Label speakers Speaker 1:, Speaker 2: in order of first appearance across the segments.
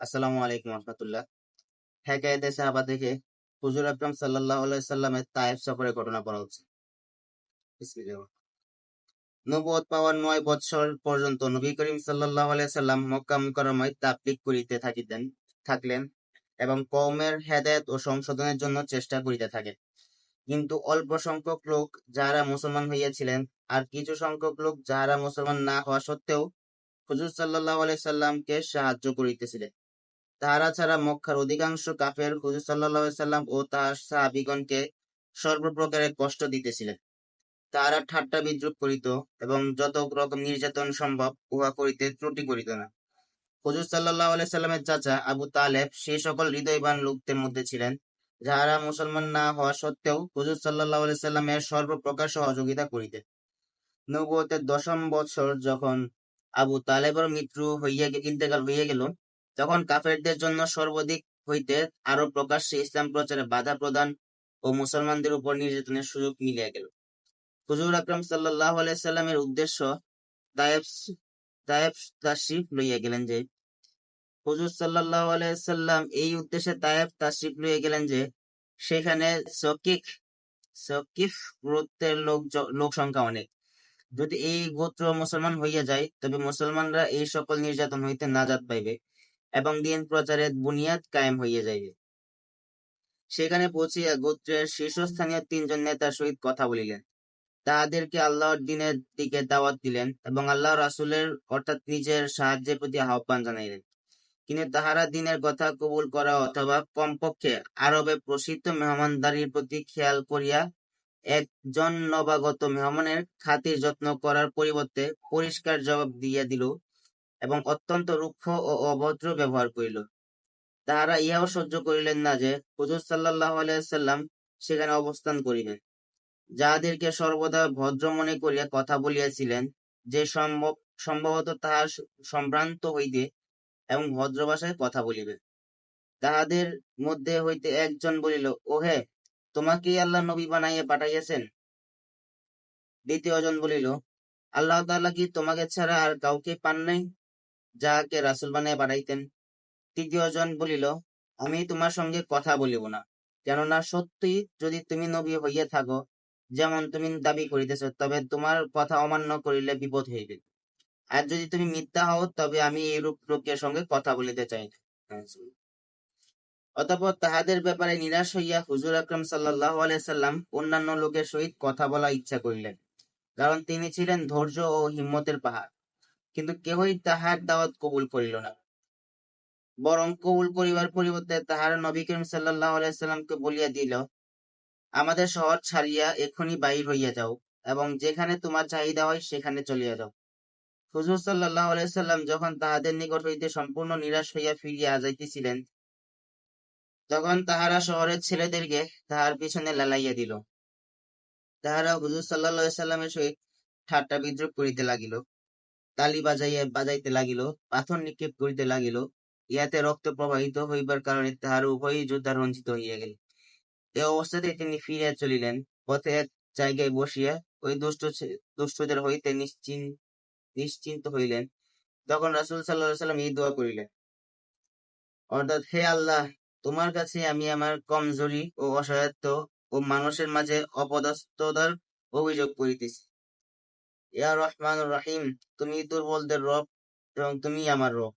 Speaker 1: আসসালামু আলাইকুম রহমতুল্লাহ হেকায়তে সাহাবা থেকে হুজুর আকরাম সাল্লাহ সাল্লামের তায়েফ সফরের ঘটনা বলা হচ্ছে। নবুয়ত পাওয়ার নয় বৎসর পর্যন্ত নবী করিম সাল্লাহ সাল্লাম মক্কা মুকাররমায় তাবলিগ করিতে থাকিতেন থাকলেন এবং কওমের হেদায়েত ও সংশোধনের জন্য চেষ্টা করিতে থাকেন। কিন্তু অল্প সংখ্যক লোক যাহারা মুসলমান হইয়াছিলেন আর কিছু সংখ্যক লোক যাহারা মুসলমান না হওয়া সত্ত্বেও হুজুর সাল্লাহ সাল্লামকে সাহায্য করিতেছিলেন। তাহারা ছাড়া মক্কার অধিকাংশ কাফের হুজুর সাল্লাহ সাল্লাম ও তাহার সাহাবিগণকে সর্বপ্রকারের কষ্ট দিতেছিলেন। তাহারা ঠাট্টা বিদ্রুপ করিত এবং যত রকম নির্যাতন সম্ভব উহা করিতে ত্রুটি করিত না। হুজুর সাল্লাহ সাল্লামের চাচা আবু তালেব সেই সকল হৃদয়বান লোকদের মধ্যে ছিলেন, যাহারা মুসলমান না হওয়া সত্ত্বেও হুজুর সাল্লাহ সাল্লামের সর্বপ্রকার সহযোগিতা করিতেন। নবুয়তের দশম বৎসর যখন আবু তালেবের মৃত্যু হইয়া ইন্তেকাল হইয়া গেল তখন কাফেরদের জন্য সর্বাধিক হইতে আরও প্রকাশ্যে ইসলাম প্রচারে বাধা প্রদান ও মুসলমানদের উপর নির্যাতনের সুযোগ মিলিয়া গেল। হুজুর আকরাম সাল্লাহ সাল্লামের উদ্দেশ্য তাশরিফ লইয়া গেলেন যে, হুজুর সাল্লাহ সাল্লাম এই উদ্দেশ্যে তায়েব তাশরিফ লইয়া গেলেন যে, সেখানে সকিক সকিফ গোত্রের লোক লোক সংখ্যা অনেক। যদি এই গোত্র মুসলমান হইয়া যায়, তবে মুসলমানরা এই সকল নির্যাতন হইতে নাজাত পাইবে। এবং দিন প্রচারের বুনিয়াদ কায়েম হইয়া যাইবে। সেখানে পৌঁছিয়া গোত্রের শীর্ষস্থানীয় তিনজন নেতার সহিত কথা বলিলেন। তাহাদেরকে আল্লাহর দিনের দিকে দাওয়াত দিলেন এবং আল্লাহ রাসূলের অর্থাৎ নিজের সাহায্যের প্রতি আহ্বান জানাইলেন। কিন্তু তাহারা দিনের কথা কবুল করা অথবা কমপক্ষে আরবে প্রসিদ্ধ মেহমানদারির প্রতি খেয়াল করিয়া একজন নবাগত মেহমানের খাতির যত্ন করার পরিবর্তে পরিষ্কার জবাব দিয়া দিল এবং অত্যন্ত রুক্ষ ও অভদ্র ব্যবহার করিল। তাহারা ইহাও সহ্য করিলেন না যে, হুজুর সাল্লাহ আলাইসাল্লাম সেখানে অবস্থান করিবেন। যাহাদেরকে সর্বদা ভদ্র মনে করিয়া কথা বলিয়াছিলেন, যে সম্ভব, সম্ভবত তাহার সম্ভ্রান্ত হইতে এবং ভদ্র ভাষায় কথা বলিবে তাহাদের মধ্যে হইতে একজন বলিল, ওহে, তোমাকেই আল্লাহ নবী বানাইয়া পাঠাইয়াছেন? দ্বিতীয়জন বলিল, আল্লাহ তাআলা কি তোমাকে ছাড়া আর কাউকে পান নাই? যাহাকে রাসূল বানাইয়া পাঠাইতেন। তৃতীয়জন বলিল, আমি তোমার সঙ্গে কথা বলিব না। কেননা সত্যি যদি তুমি নবী হইয়া থাকো, যেমন তুমি দাবি করিতেছ, তবে তোমার কথা অমান্য করিলে বিপদ হইবে। আর যদি তুমি মিথ্যা হও, তবে আমি এইরূপ লোকের সঙ্গে কথা বলিতে চাই না। অতঃপর তাহাদের ব্যাপারে নিরাশ হইয়া হুজুর আকরম সাল্লাহ সাল্লাম অন্যান্য লোকের সহিত কথা বলা ইচ্ছা করিলেন, কারণ তিনি ছিলেন ধৈর্য ও হিম্মতের পাহাড়। কিন্তু কেহই তাহার দাওয়াত কবুল করিল না। বরং কবুল করিবার পরিবর্তে তাহার নবী করিম সাল্লাহ সাল্লামকে বলিয়া দিল, আমাদের শহর ছাড়িয়া এখনই বাহির হইয়া যাও এবং যেখানে তোমার চাহিদা হয় সেখানে চলিয়া যাও। হুজুর সাল্লাহ সাল্লাম যখন তাহাদের নিকট হইতে সম্পূর্ণ নিরাশ হইয়া ফিরিয়া যাইতেছিলেন, তখন তাহারা শহরের ছেলেদেরকে তাহার পিছনে লালাইয়া দিল। তাহারা হুজুর সাল্লাহ সাল্লামের সহিত ঠাট্টা বিদ্রুপ করিতে লাগিল। তালি বাজাইয়া, বাজাইতে লাগিল, পাথর নিক্ষেপ করিতে লাগিল, ইহাতে রক্ত প্রবাহিত হইবার কারণে তাহার উভয়ই যোদ্ধা রঞ্জিত হইয়া গেল। এ অবস্থাতে তিনি ফিরিয়া চলিলেন, পথে এক জায়গায় বসিয়া ওই দুষ্ট দুষ্টদের হইতে নিশ্চিন, নিশ্চিন্ত হইলেন। তখন রাসূল আলাইহি সাল্লাম এই দোয়া করিলেন, অর্থাৎ হে আল্লাহ, তোমার কাছে আমি আমার কমজোরি ও অসহায়ত্ব ও মানুষের মাঝে অপদস্থতার অভিযোগ করিতেছি। ইয়া রহমান রহিম, তুমি দুর্বলদের রব এবং তুমি আমার রব।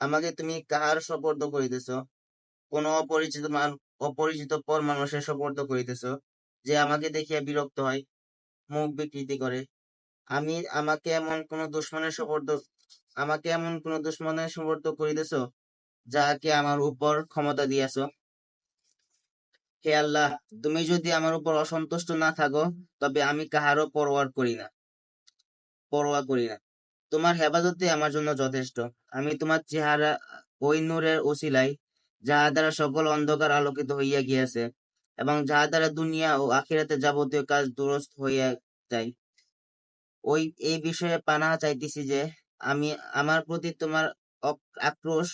Speaker 1: আমাকে তুমি কাহার সপর্দ করিতেছ? কোন অপরিচিত অপরিচিত পর মানুষের সপর্দ করিতেছ, যে আমাকে দেখিয়া বিরক্ত হয়, মুখ বিকৃতি করে? আমি আমাকে এমন কোন দুশ্মনের সপর্দ, আমাকে এমন কোন দুশ্মনের সপর্দ করিতেছ, যাহাকে আমার উপর ক্ষমতা দিয়াছ? হে আল্লাহ, তুমি যদি আমার উপর অসন্তুষ্ট না থাকো, তবে আমি কাহারও পরোয়ার করি না। পরোয়া করি না। তোমার হেফাজতে আমার জন্য যথেষ্ট। আমি তোমার চেহারা ওই নূরের ওসিলাই যাহা দ্বারা সকল অন্ধকার আলোকিত হইয়া গিয়াছে, এবং যাহা দ্বারা দুনিয়া ও আখিরাতে যাবতীয় কাজ দুরস্ত হইয়া যায়। ওই, এই বিষয়ে পানাহা চাইতেছি যে, আমি, আমার প্রতি তোমার আক্রোশ,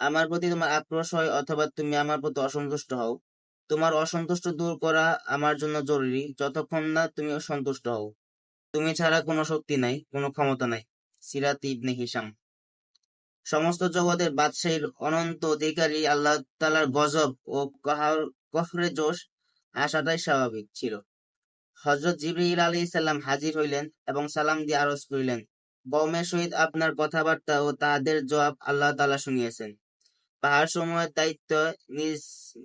Speaker 1: আমার প্রতি তোমার আক্রোশ হয় অথবা তুমি আমার প্রতি অসন্তুষ্ট হও। তোমার অসন্তুষ্ট দূর করা আমার জন্য জরুরি, যতক্ষণ না তুমি সন্তুষ্ট হও। তুমি ছাড়া কোনো শক্তি নাই, কোনো ক্ষমতা নাই। সিরাত ইবনে হিসাম সমস্ত জগতের বাদশাহীর অনন্ত অধিকারী আল্লাহ তালার গজব ও কাহার- জোশ আসাটাই স্বাভাবিক ছিল। হজরত জিবরিল আলী সাল্লাম হাজির হইলেন এবং সালাম দিয়ে আরজ করিলেন, কওমের সহিত আপনার কথাবার্তা ও তাদের জবাব আল্লাহ তালা শুনিয়েছেন। পাহাড় সমূহের দায়িত্ব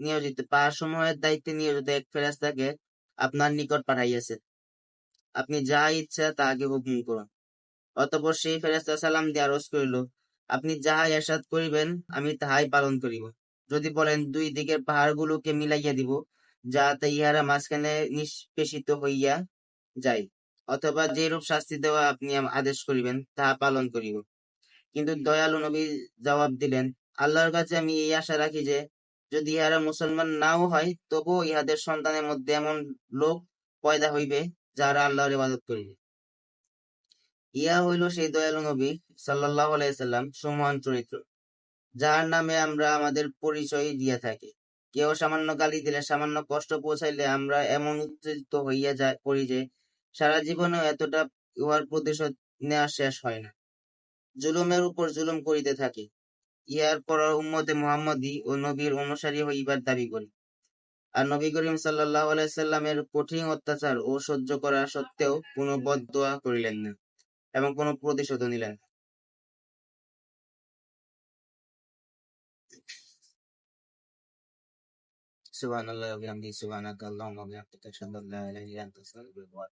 Speaker 1: নিয়োজিত পাহাড় সমূহের দায়িত্বে নিয়োজিত এক ফেরেশতাকে আপনার নিকট পাঠাইয়াছে আপনি যাহা ইচ্ছা তাহাকে হুকুম করুন। অতঃপর সেই ফেরেশতা সালাম দিয়ে আরজ করিল, আপনি যাহা এরশাদ করিবেন, আমি তাহাই পালন করিব। যদি বলেন দুই দিকের পাহাড়গুলোকে মিলাইয়া দিব, যাহাতে ইহারা মাঝখানে নিষ্পেষিত হইয়া যায়, অথবা যেরূপ শাস্তি দেওয়া আপনি আদেশ করিবেন, তাহা পালন করিব। কিন্তু দয়ালু নবী জবাব দিলেন, আল্লাহর কাছে আমি এই আশা রাখি যে, যদি ইহারা মুসলমান নাও হয়, তবুও ইহাদের সন্তানের মধ্যে এমন লোক পয়দা হইবে যারা আল্লাহর ইবাদত করিবে ইহা হইল সেই দয়ালু নবী সাল্লাহ আলাইসাল্লাম সুমহান চরিত্র, যার নামে আমরা আমাদের পরিচয় দিয়া থাকি। কেউ সামান্য গালি দিলে, সামান্য কষ্ট পৌঁছাইলে আমরা এমন উত্তেজিত হইয়া যায়, পড়ি যে সারা জীবনে এতটা উহার প্রতিশোধ নেওয়া শেষ হয় না। জুলুমের উপর জুলুম করিতে থাকি। ইহার পর উম্মতে মোহাম্মদী ও নবীর অনুসারী হইবার দাবি করি। আর নবী করিম সাল্লাহ আলাইসাল্লামের কঠিন অত্যাচার ও সহ্য করা সত্ত্বেও কোনো বদোয়া করিলেন না এবং কোনো প্রতিশোধ নিলেন না। আল্লাহ বিহামদিহি সুবহানাকা আল্লাহুম্মা ওয়া বিহামদিকা আশহাদু আল্লা ইলাহা ইল্লা আনতা, আস্তাগফিরুকা ওয়া